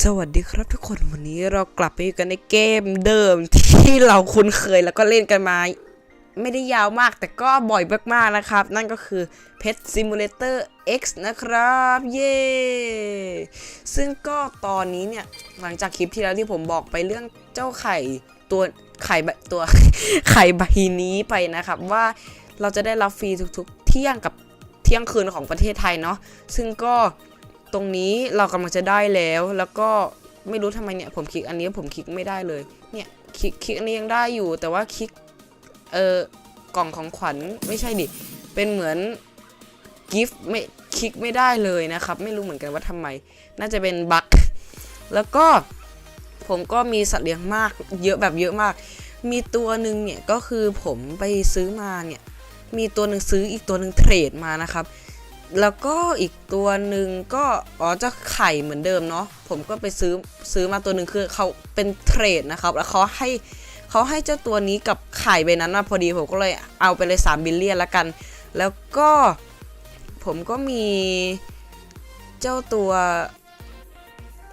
สวัสดีครับทุกคนวันนี้เรากลับไปกันในเกมเดิมที่เราคุ้นเคยแล้วก็เล่นกันมา ไม่ได้ยาวมากแต่ก็บ่อยมากๆนะครับ นั่นก็คือ Pet Simulator X นะครับ เย้ซึ่งก็ตอนนี้เนี่ย หลังจากคลิปที่แล้วที่ผมบอกไปเรื่องเจ้าไข่ตัวไข่บตัวไข่ใบนี้ไปนะครับ ว่าเราจะได้รับฟรีทุกๆ เที่ยงกับเที่ยงคืนของประเทศไทยเนาะซึ่งก็ ตรงนี้เรากำลังจะได้แล้ว แล้วก็ไม่รู้ทำไมเนี่ยผมคลิกอันนี้ผมคลิกไม่ได้เลย เนี่ยคลิกคลิกอันนี้ยังได้อยู่ แต่ว่าคลิกเออกล่องของขวัญไม่ใช่ดิ เป็นเหมือนกิฟต์ไม่คลิกไม่ได้เลยนะครับ ไม่รู้เหมือนกันว่าทำไม น่าจะเป็นบั๊กแล้วก็ผมก็มีสัตว์เลี้ยงมาก เยอะแบบเยอะมาก มีตัวหนึ่งเนี่ยก็คือผมไปซื้อมาเนี่ย มีตัวหนึ่งซื้ออีกตัวหนึ่งเทรดมานะครับ แล้วก็อีกตัวหนึ่งก็อ๋อจะไข่เหมือนเดิมเนาะผมก็ไปซื้อซื้อมาตัวหนึ่งคือเขาเป็นเทรดนะครับ แล้วเขาให้เขาให้เจ้าตัวนี้กับไข่ใบนั้นมาพอดีผมก็เลยเอาไปเลย3บิลเลียนละกัน แล้วก็ผมก็มีเจ้าตัว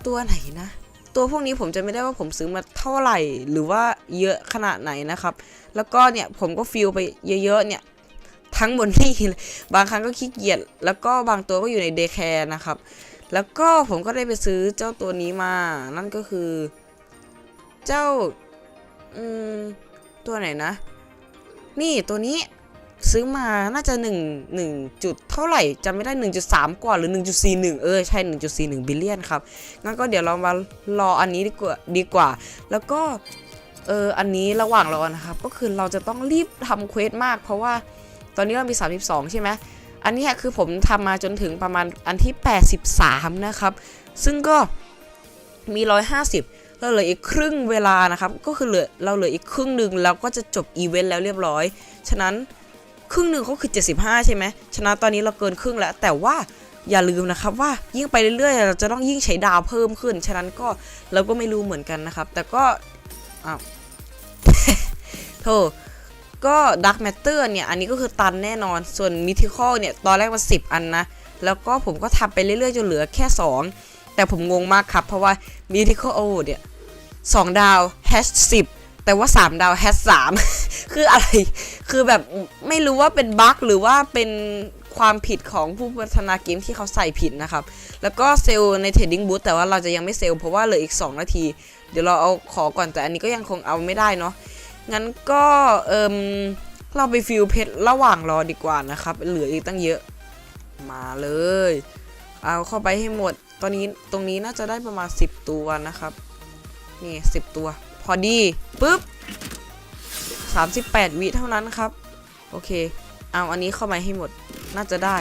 ตัวไหนนะ ตัวพวกนี้ผมจะไม่ได้ว่าผมซื้อมาเท่าไหร่ หรือว่าเยอะขนาดไหนนะครับ แล้วก็เนี่ยผมก็ฟิลไปเยอะๆเนี่ย ทั้งบนนี่บางครั้งก็ขี้เกียจแล้วก็บางตัวก็อยู่ในเดย์แคร์นะครับ แล้วก็ผมก็ได้ไปซื้อเจ้าตัวนี้มา นั่นก็คือ เจ้าอืมตัวไหนนะ นี่ตัวนี้ซื้อมาน่าจะ1 1จุดเท่าไหร่จำไม่ได้ 1.3 กว่าหรือ 1.41 เออ ใช่ 1.41 บิลเลียนครับ งั้นก็เดี๋ยวเรามารออันนี้ดีกว่าดีกว่า แล้วก็ เออ อันนี้ระหว่างรอนะครับ ก็คือเราจะต้องรีบทำเควสมาก เพราะว่า ตอนนี้เรามี 32 ใช่ไหมอันนี้คือผมทำมาจนถึงประมาณอันที่ 83 นะครับ ซึ่งก็มี 150 เราเหลืออีกครึ่งเวลานะครับ ก็คือเหลือเราเหลืออีกครึ่งหนึ่งแล้วก็จะจบอีเวนต์แล้วเรียบร้อย ฉะนั้นครึ่งหนึ่งก็คือ 75 ใช่ไหมฉะนั้นตอนนี้เราเกินครึ่งแล้ว แต่ว่าอย่าลืมนะครับว่ายิ่งไปเรื่อยๆ เราจะต้องยิ่งใช้ดาวเพิ่มขึ้น ฉะนั้นก็เราก็ไม่รู้เหมือนกันนะครับ แต่ก็อ้าวโธ่ ก็ Dark Matter เนี่ย อันนี้ก็คือตันแน่นอน ส่วน Mythical เนี่ย ตอนแรกมัน10อันนะ แล้วก็ผมก็ทำไปเรื่อยๆ จนเหลือแค่ 2 แต่ผมงงมากครับ เพราะว่า Mythical o เนี่ย2ดาว hash 10แต่ว่า 3 ดาว hash 3คืออะไร คือแบบไม่รู้ว่าเป็นบั๊กหรือว่าเป็นความผิดของผู้พัฒนาเกมที่เขาใส่ผิดนะครับ แล้วก็เซลใน Trading Booth แต่ว่าเราจะยังไม่เซลเพราะว่าเหลืออีก 2 นาที เดี๋ยวเราเอาขอก่อนแต่อันนี้ก็ยังคงเอาไม่ได้เนาะ งั้นก็เอิมเราไปฟิลเพชรระหว่างรอดีกว่านะครับ เหลืออีกตั้งเยอะมาเลย เอาเข้าไปให้หมด ตอนนี้ตรงนี้น่าจะได้ประมาณ 10 ตัวนะครับ นี่ 10 ตัว พอดีปุ๊บ 38 วิเท่านั้นครับ โอเค เอาอันนี้เข้ามาให้หมดน่าจะได้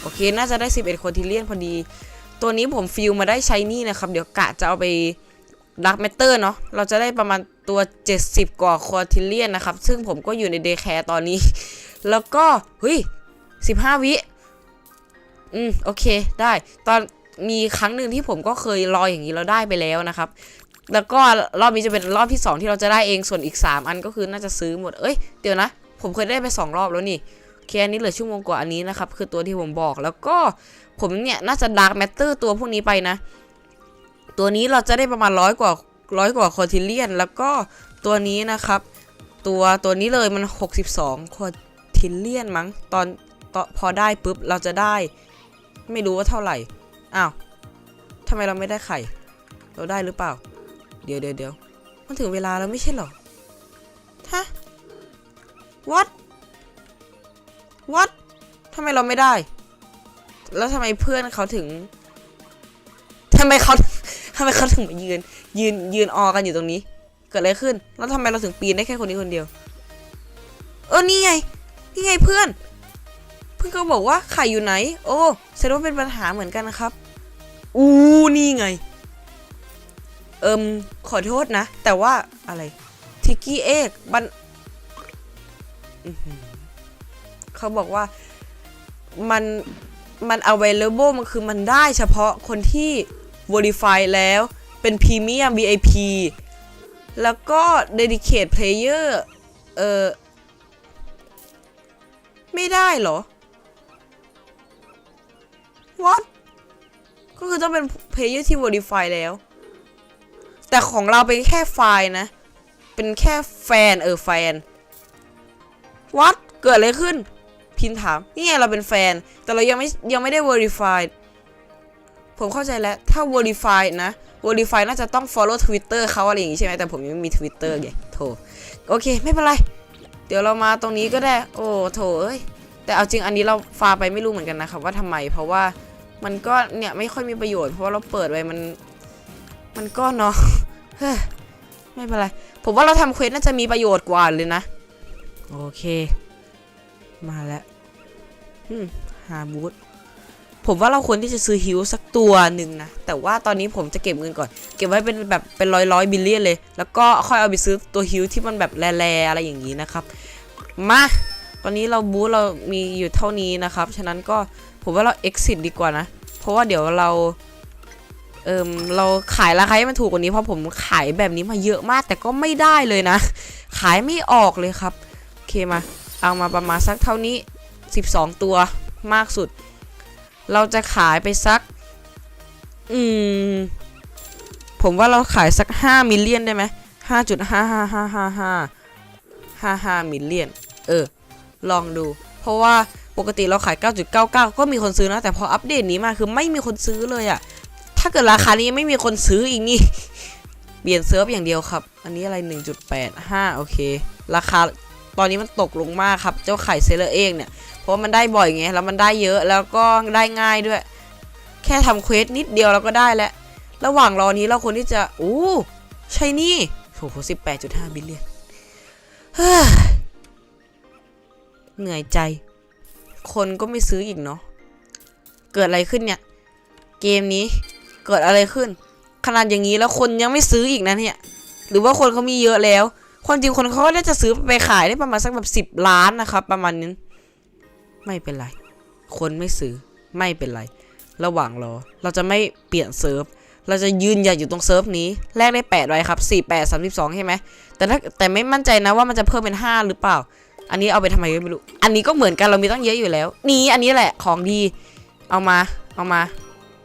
โอเค น่าจะได้ 11 คนที่เลียนพอดี ตัวนี้ผมฟิลมาได้ใช้นี่นะครับ เดี๋ยวกะจะเอาไปดักแมตเตอร์เนาะเราจะได้ประมาณ ตัว 70 กว่าควอทิเลียนนะครับ ซึ่งผมก็อยู่ในเดย์แคร์ตอนนี้ แล้วก็เฮ้ย15 วิ อืม โอเค ได้ ตอนมีครั้งหนึ่งที่ผมก็เคยรออย่างนี้เราได้ไปแล้วนะครับ แล้วก็รอบนี้จะเป็นรอบที่ 2 ที่เราจะได้เอง ส่วนอีก 3 อันก็คือน่าจะซื้อหมด เอ้ย เดี๋ยวนะ ผมเคยได้ไป 2 รอบแล้วนี่เคอันนี้เหลือชั่วโมงกว่าอันนี้นะครับ คือตัวที่ผมบอก แล้วก็ผมเนี่ยน่าจะดักแมตเตอร์ตัวพวกนี้ไปนะ ตัวนี้เราจะได้ประมาณร้อยกว่า ร้อยกว่าคอทิเลียน แล้วก็ตัวนี้นะครับ ตัวตัวนี้เลยมัน 62คอทิเลียนมั้งตอนตอพอได้ปุ๊บเราจะได้ ไม่รู้ว่าเท่าไหร่อ้าวทำไมเราไม่ได้ไข่ เราได้หรือเปล่า เดี๋ยวเดี๋ยวเดี๋ยวมันถึงเวลาแล้วไม่ใช่หรอฮะ what what ทำไมเราไม่ได้ แล้วทำไมเพื่อนเขาถึงทำไมเขาทำไมเขาถึงมายืน ยืนยืนออกันอยู่ตรงนี้ เกิดอะไรขึ้น แล้วทำไมเราถึงปีนได้แค่คนนี้คนเดียว เออนี่ไงนี่ไงเพื่อน เพื่อนก็บอกว่าไข่อยู่ไหน โอ้แสดงว่าเป็นปัญหาเหมือนกันนะครับ อู้นี่ไง เอิมขอโทษนะ แต่ว่าอะไรทิกกี้เอกบันอื้อหือเขาบอกว่ามันมัน available มันคือมันได้เฉพาะคนที่ verify แล้ว เป็น premium VIP แล้วก็ dedicate player เออไม่ได้เหรอ what ก็คือต้องเป็นเพลเยอร์ที่ verify แล้ว แต่ของเราเป็นแค่ไฟล์นะ เป็นแค่แฟน เออ แฟนวัดเกิดอะไรขึ้น พินถาม นี่ไงเราเป็นแฟน แต่เรายังไม่ยังไม่ได้ verify ผมเข้าใจแล้ว ถ้า verify นะ verify น่าจะต้อง follow Twitter เขาอะไรอย่างงี้ใช่ไหมแต่ผมยังไม่มี Twitter ไงโถโอเค ไม่เป็นไร เดี๋ยวเรามาตรงนี้ก็ได้ โอ้โถเอ้ยแต่เอาจริงอันนี้เราฟาไปไม่รู้เหมือนกันนะครับว่าทำไม เพราะว่ามันก็เนี่ยไม่ค่อยมีประโยชน์เพราะว่าเราเปิดไว้มัน มันก็เนาะเฮ้ยไม่เป็นไร ผมว่าเราทำเควสน่าจะมีประโยชน์กว่าเลยนะ โอเค มาแล้วอืมหาบูธ ผมว่าเราควรที่จะซื้อฮิวสักตัวหนึ่งนะ แต่ว่าตอนนี้ผมจะเก็บเงินก่อน เก็บไว้เป็นแบบเป็นร้อยร้อยบิลเลียนเลย แล้วก็ค่อยเอาไปซื้อตัวฮิวที่มันแบบแร่ๆอะไรอย่างนี้นะครับ มาตอนนี้เราบูธเรามีอยู่เท่านี้นะครับ ฉะนั้นก็ผมว่าเรา exit ดีกว่านะ เพราะว่าเดี๋ยวเราเอิมเราขายราคาให้มันถูกกว่านี้เพราะผมขายแบบนี้มาเยอะมาก แต่ก็ไม่ได้เลยนะ ขายไม่ออกเลยครับ โอเคมา เอามาประมาณสักเท่านี้ 12 ตัวมากสุด เราจะขายไปสัก อืม ผมว่าเราขายสัก 5 มิลเลียนได้ไหมห้าจุดห้าห้าห้าห้าห้าห้าห้ามิลเลียน เออ ลองดู เพราะว่าปกติเราขาย 9.99 ก็มีคนซื้อนะ แต่พออัปเดตนี้มาคือไม่มีคนซื้อเลยอะถ้าเกิดราคานี้ไม่มีคนซื้ออีกนี่ เปลี่ยนเซิร์ฟอย่างเดียวครับ อันนี้อะไร 1.85 โอเค ราคาตอนนี้มันตกลงมากครับ เจ้าไข่เซเลอร์เองเนี่ย เพราะมันได้บ่อยไงแล้วมันได้เยอะแล้วก็ได้ง่ายด้วย แค่ทำเควสนิดเดียวเราก็ได้แล้ว ระหว่างรอนี้เราควรที่จะโอ้ใช่นี่โอ้โห18.5บิลเลียนเฮ้ยเหนื่อยใจ คนก็ไม่ซื้ออีกเนาะเกิดอะไรขึ้นเนี่ย เกมนี้เกิดอะไรขึ้น ขนาดอย่างนี้แล้วคนยังไม่ซื้ออีกนะเนี่ยหรือว่าคนเขามีเยอะแล้ว ความจริงคนเขาก็น่าจะซื้อไปขายได้ประมาณสักแบบสิบล้านนะครับ ประมาณนี้ ไม่เป็นไร คนไม่ซื้อไม่เป็นไร ระหว่างรอ เราจะไม่เปลี่ยนเซิร์ฟ เราจะยืนหยัดอยู่ตรงเซิร์ฟนี้ แลกได้แปดไว้ครับสี่แปดสามสิบสองใช่ไหม แต่ถ้าแต่ไม่มั่นใจนะว่ามันจะเพิ่มเป็นห้าหรือเปล่า อันนี้เอาไปทำไมไม่รู้ อันนี้ก็เหมือนกันเรามีตั้งเยอะอยู่แล้ว นี่อันนี้แหละของดี เอามา เอามา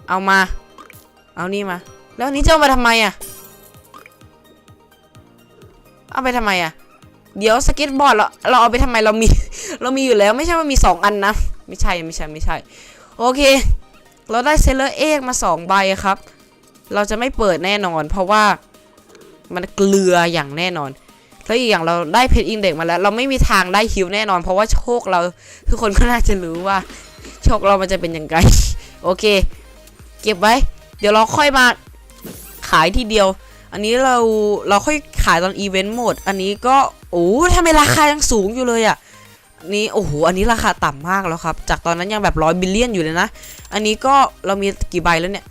เอามา เอานี่มา แล้วอันนี้จะเอามาทำไมอะเอาไปทำไมอะ เดี๋ยวสเก็ตบอร์ดเราเราเอาไปทำไมเรามี เรามีอยู่แล้วไม่ใช่ว่ามีสองอันนะ ไม่ใช่ไม่ใช่ไม่ใช่ โอเค เราได้เซเลอร์เอกมาสองใบครับ เราจะไม่เปิดแน่นอน เพราะว่ามันเกลืออย่างแน่นอนแล้วอีกอย่างเราได้เพชรอินเด็กมาแล้ว เราไม่มีทางได้ฮิวแน่นอน เพราะว่าโชคเราทุกคนก็น่าจะรู้ว่า โชคเรามันจะเป็นยังไงโอเค เก็บไว้ เดี๋ยวเราค่อยมาขายทีเดียว อันนี้เราเราค่อยขายตอนอีเวนต์หมด อันนี้ก็ โอ้ทำไมราคายังสูงอยู่เลยอะ่ะนี้โอ้โหอันนี้ราคาต่ำมากแล้วครับ จากตอนนั้นยังแบบร้อยบิลเลียนอยู่เลยนะ อันนี้ก็เรามีกี่ใบแล้วเนี่ย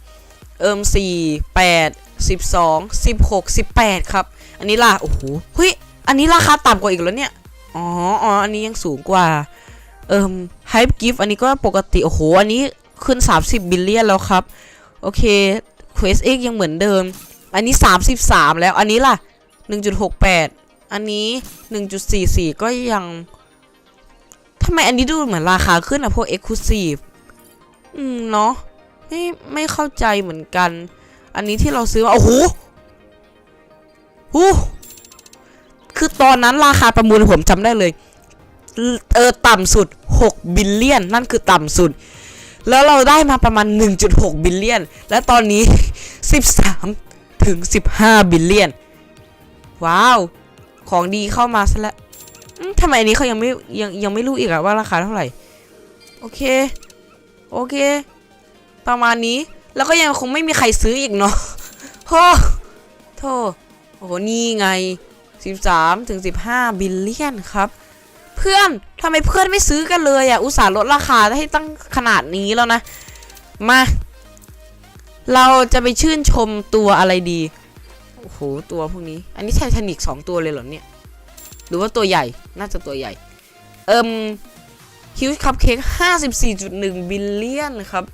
เอิมสี่แปดสิบสองสิบหกสิบแปดครับ อันนี้ล่ะโอ้โหเฮ้ยอันนี้ราคาต่ำกว่าอีกแล้วเนี่ยอ๋ออ๋ออันนี้ยังสูงกว่า เอิมไฮป์กิฟอันนี้ก็ปกติโอ้โหอันนี้ขึ้น 30 บิลเลียนแล้วครับ โอเคเควสเอ็กยังเหมือนเดิม อันนี้ 33 แล้วอันนี้ล่ะ 1.68 อันนี้ 1.44 ก็ยังทำไมอันนี้ดูเหมือนราคาขึ้นอะพวก Exclusive อืม เนาะไม่ไม่เข้าใจเหมือนกัน อันนี้ที่เราซื้อมาโอ้โหหูคือตอนนั้นราคาประมูลผมจำได้เลย เออ ต่ำสุด 6 บิลเลียน นั่นคือต่ำสุด แล้วเราได้มาประมาณ 1.6 บิลเลียน และตอนนี้ 13 ถึง 15 บิลเลียน ว้าว ของดีเข้ามาซะแล้วทำไมอันนี้เขายังไม่ยังยังไม่รู้อีกอะว่าราคาเท่าไหร่ โอเค โอเค ประมาณนี้ แล้วก็ยังคงไม่มีใครซื้ออีกเนาะโธ่โธ่โอ้โห นี่ไง 13ถึง15 บิลเลียนครับ เพื่อนทำไมเพื่อนไม่ซื้อกันเลยอะอุตส่าห์ลดราคาให้ตั้งขนาดนี้แล้วนะ มา เราจะไปชื่นชมตัวอะไรดี โอ้โหตัวพวกนี้ อันนี้ไททานิกสองตัวเลยเหรอเนี่ยหรือว่าตัวใหญ่น่าจะตัวใหญ่ เอิมฮิวคัพเค้กห้าสิบสี่จุดหนึ่งบิลเลียนครับ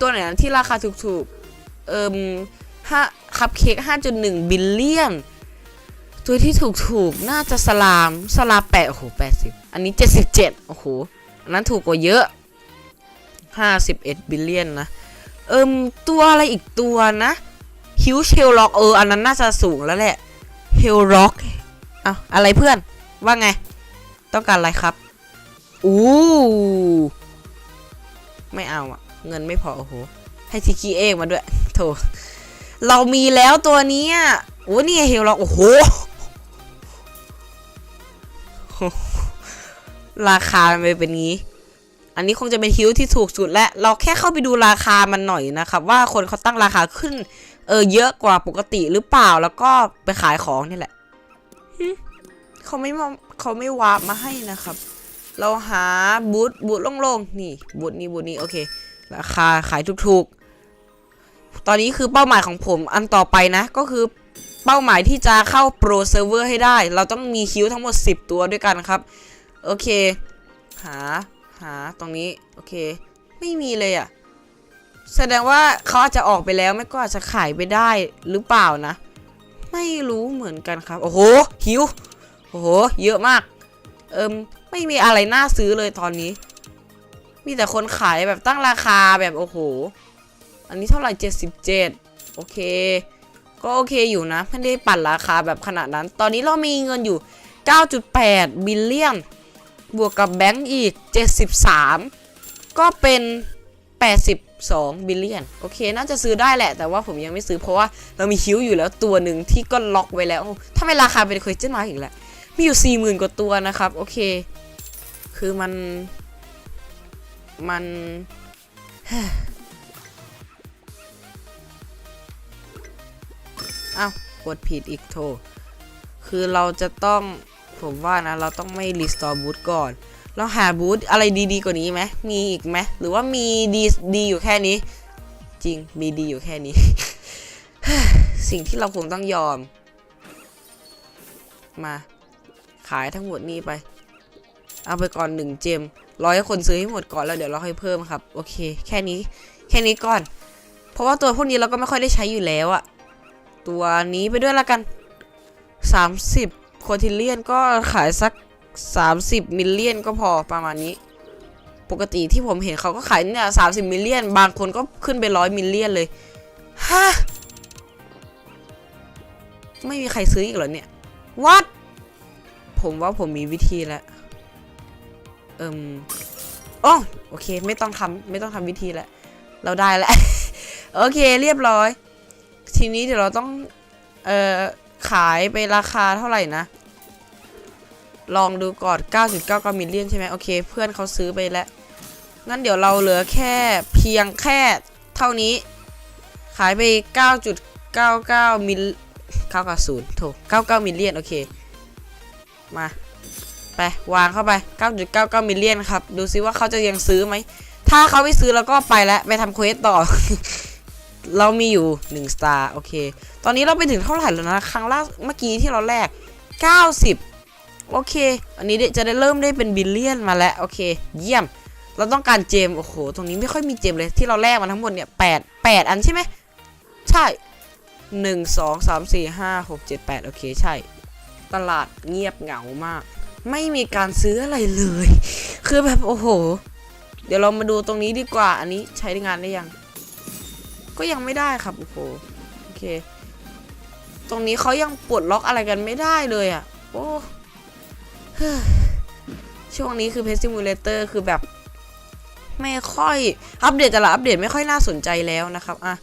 ตัวไหนที่ราคาถูกๆ เอิมห้าคัพเค้กห้าจุดหนึ่งบิลเลียน ตัวที่ถูกถูกๆน่าจะสลาม สลามแปดโอ้โหแปดสิบอันนี้เจ็ดสิบเจ็ดโอ้โห อันนั้นถูกกว่าเยอะห้าสิบเอ็ดบิลเลียนนะ เอิมตัวอะไรอีกตัวนะ ฮิวเชลล็อกเอออันนั้นน่าจะสูงแล้วแหละเฮลล็อกเอาอะไรเพื่อนว่าไง ต้องการอะไรครับอู้ไม่เอาอะเงินไม่พอโอ้โหให้ทีคีเองมาด้วยโถเรามีแล้วตัวนี้โอ้นี่เฮลล็อกโอ้โหราคามันเป็นงี้ อันนี้คงจะเป็นฮิวที่ถูกสุดและเราแค่เข้าไปดูราคามันหน่อยนะครับ ว่าคนเขาตั้งราคาขึ้น เออเยอะกว่าปกติหรือเปล่าแล้วก็ไปขายของนี่แหละเขาไม่มาเขาไม่วาร์ปมาให้นะครับ เราหาบูธบูธโล่งๆนี่บูธนี้บูธนี้โอเค ราคาขายถูกๆ ตอนนี้คือเป้าหมายของผมอันต่อไปนะ ก็คือเป้าหมายที่จะเข้าโปรเซิร์ฟเวอร์ให้ได้ เราต้องมีคิวทั้งหมด 10 ตัวด้วยกันครับ โอเค หา หาตรงนี้ โอเค ไม่มีเลยอะ่ะ แสดงว่าเขาอาจจะออกไปแล้ว ไม่ก็อาจจะขายไปได้หรือเปล่านะ ไม่รู้เหมือนกันครับ โอ้โห หิว โอ้โห เยอะมาก เอิมไม่มีอะไรน่าซื้อเลยตอนนี้ มีแต่คนขายแบบตั้งราคาแบบโอ้โห อันนี้เท่าไหร่77โอเค ก็โอเคอยู่นะ ไม่ได้ปั่นราคาแบบขนาดนั้น ตอนนี้เรามีเงินอยู่ 9.8 บิลเลียน บวกกับแบงก์อีก 73 ก็เป็น 82 บิลเลียน โอเค น่าจะซื้อได้แหละ แต่ว่าผมยังไม่ซื้อเพราะว่าเรามีคิวอยู่แล้วตัวหนึ่งที่ก็ล็อกไว้แล้วถ้าไม่ราคาเป็นเคยเจ้นมาอีกแล้ว มีอยู่ 40,000 กว่าตัวนะครับ โอเค คือมัน มันอ้าวกดผิดอีกโท คือเราจะต้อง ผมว่านะเราต้องไม่รีสตอร์บูทก่อน เราหาบูทอะไรดีๆกว่านี้ไหมมีอีกไหมหรือว่ามีดีดีอยู่แค่นี้ จริงมีดีอยู่แค่นี้ สิ่งที่เราคงต้องยอม มา ขายทั้งหมดนี้ไป เอาไปก่อนหนึ่งเจมร้อยคนซื้อให้หมดก่อนแล้วเดี๋ยวเราค่อยเพิ่มครับ โอเค แค่นี้ แค่นี้ก่อน เพราะว่าตัวพวกนี้เราก็ไม่ค่อยได้ใช้อยู่แล้วอะตัวนี้ไปด้วยละกัน 30 โคทิเลียนก็ขายสัก 30 มิลเลียนก็พอประมาณนี้ ปกติที่ผมเห็นเขาก็ขายเนี่ย30มิลเลียน บางคนก็ขึ้นไปร้อยมิลเลียนเลยฮะไม่มีใครซื้ออีกเหรอเนี่ยวัดผมว่าผมมีวิธีแล้วเอิมอ๋อโอเค ไม่ต้องทำไม่ต้องทำวิธีแล้วเราได้แล้ว โอเค เรียบร้อย ทีนี้เดี๋ยวเราต้อง เอ่อ ขายไปราคาเท่าไหร่นะ ลองดูก่อน 9.99มิลเลียนใช่ไหมโอเค เพื่อนเขาซื้อไปแล้ว งั้นเดี๋ยวเราเหลือแค่เพียงแค่เท่านี้ ขายไป 9.99มิล990โถ99มิลเลียนโอเค มา ไป วางเข้าไป 9.99มิลเลียนครับ ดูซิว่าเขาจะยังซื้อไหม ถ้าเขาไม่ซื้อแล้วก็ไปแล้วไปทำเควสต่อ เรามีอยู่1สตาร์โอเค ตอนนี้เราไปถึงเท่าไหร่แล้วนะ ครั้งล่าเมื่อกี้ที่เราแลก90 โอเค อันนี้จะได้เริ่มได้เป็นบิลเลียนมาแล้ว โอเค เยี่ยม เราต้องการเจม โอ้โห ตรงนี้ไม่ค่อยมีเจมเลย ที่เราแลกมาทั้งหมดเนี่ย8 8อันใช่ไหม ใช่1 2 3 4 5 6 7 8โอเค ใช่ ตลาดเงียบเหงามาก ไม่มีการซื้ออะไรเลย คือแบบ โอ้โห เดี๋ยวเรามาดูตรงนี้ดีกว่า อันนี้ใช้งานได้ยัง ก็ยังไม่ได้ครับโอ้โหโอเค ตรงนี้เขายังปลดล็อกอะไรกันไม่ได้เลยอะ่ะ โอ้ช่วงนี้คือเพ s ซิมูเลเตอร์คือแบบ ไม่ค่อยอัปเดตแต่ละอัปเดตไม่ค่อยน่าสนใจแล้วนะครับอะ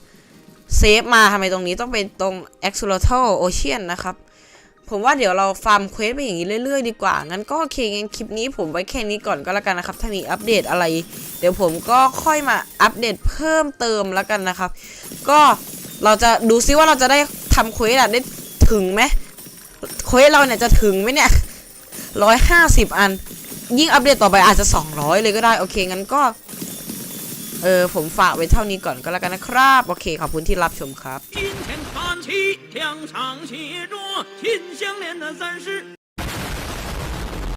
เซฟมาทำไมตรงนี้ต้องเป็นตรง a x o l o t a l Ocean นะครับ ผมว่าเดี๋ยวเราฟาร์มเควสไปอย่างนี้เรื่อยๆ ดีกว่า งั้นก็โอเคงั้นคลิปนี้ผมไว้แค่นี้ก่อนก็แล้วกันนะครับ ถ้ามีอัปเดตอะไร เดี๋ยวผมก็ค่อยมาอัปเดตเพิ่มเติมแล้วกันนะครับ ก็เราจะดูซิว่าเราจะได้ทำเควสได้ถึงไหมเควสเราเนี่ยจะถึงไหมเนี่ยร้อยห้าสิบอัน ยิ่งอัปเดตต่อไปอาจจะ200เลยก็ได้โอเคงั้นก็ เออผมฝากไว้เท่านี้ก่อนก็แล้วกันนะครับ โอเคขอบคุณที่รับชมครับ 墙上写着秦香莲的三世